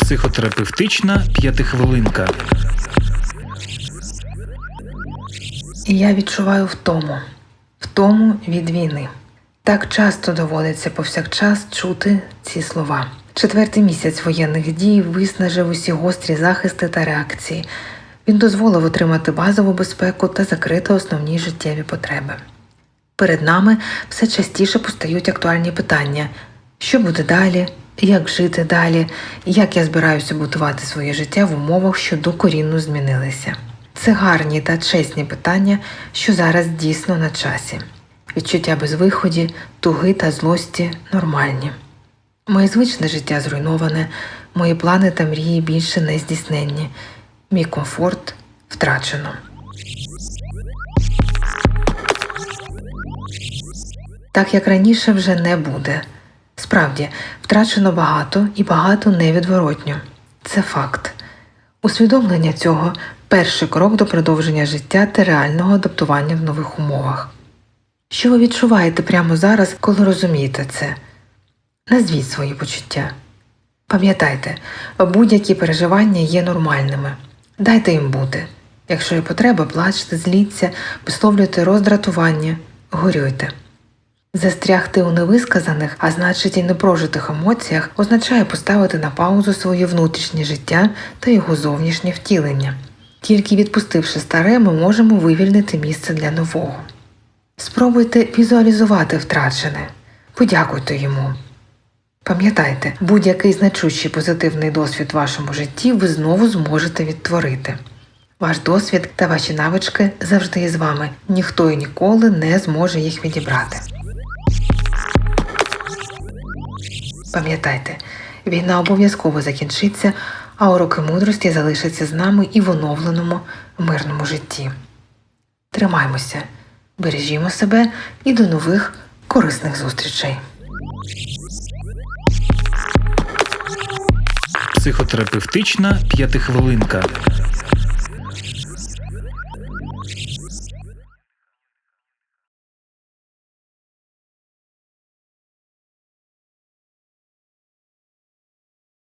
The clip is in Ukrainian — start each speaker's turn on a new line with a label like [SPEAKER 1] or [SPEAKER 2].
[SPEAKER 1] Психотерапевтична п'ятихвилинка.
[SPEAKER 2] Я відчуваю втому, втому від війни. Так часто доводиться повсякчас чути ці слова. Четвертий місяць воєнних дій виснажив усі гострі захисти та реакції. Він дозволив отримати базову безпеку та закрити основні життєві потреби. Перед нами все частіше постають актуальні питання: що буде далі, як жити далі, як я збираюся будувати своє життя в умовах, що докорінно змінилися. Це гарні та чесні питання, що зараз дійсно на часі. Відчуття безвиході, туги та злості нормальні. Моє звичне життя зруйноване, мої плани та мрії більше не здійсненні, мій комфорт втрачено. Так як раніше вже не буде. Справді, втрачено багато і багато невідворотньо. Це факт. Усвідомлення цього перший крок до продовження життя та реального адаптування в нових умовах. Що ви відчуваєте прямо зараз, коли розумієте це? Назвіть свої почуття. Пам'ятайте, будь-які переживання є нормальними. Дайте їм бути. Якщо є потреба, плачте, зліться, висловлюйте роздратування, горюйте. Застрягти у невисказаних, а значить і непрожитих емоціях, означає поставити на паузу своє внутрішнє життя та його зовнішнє втілення. Тільки відпустивши старе, ми можемо вивільнити місце для нового. Спробуйте візуалізувати втрачене, подякуйте йому. Пам'ятайте, будь-який значущий позитивний досвід в вашому житті ви знову зможете відтворити. Ваш досвід та ваші навички завжди є з вами. Ніхто і ніколи не зможе їх відібрати. Пам'ятайте, війна обов'язково закінчиться, а уроки мудрості залишаться з нами і в оновленому мирному житті. Тримаймося, бережімо себе і до нових корисних зустрічей.
[SPEAKER 1] Психотерапевтична п'ятихвилинка.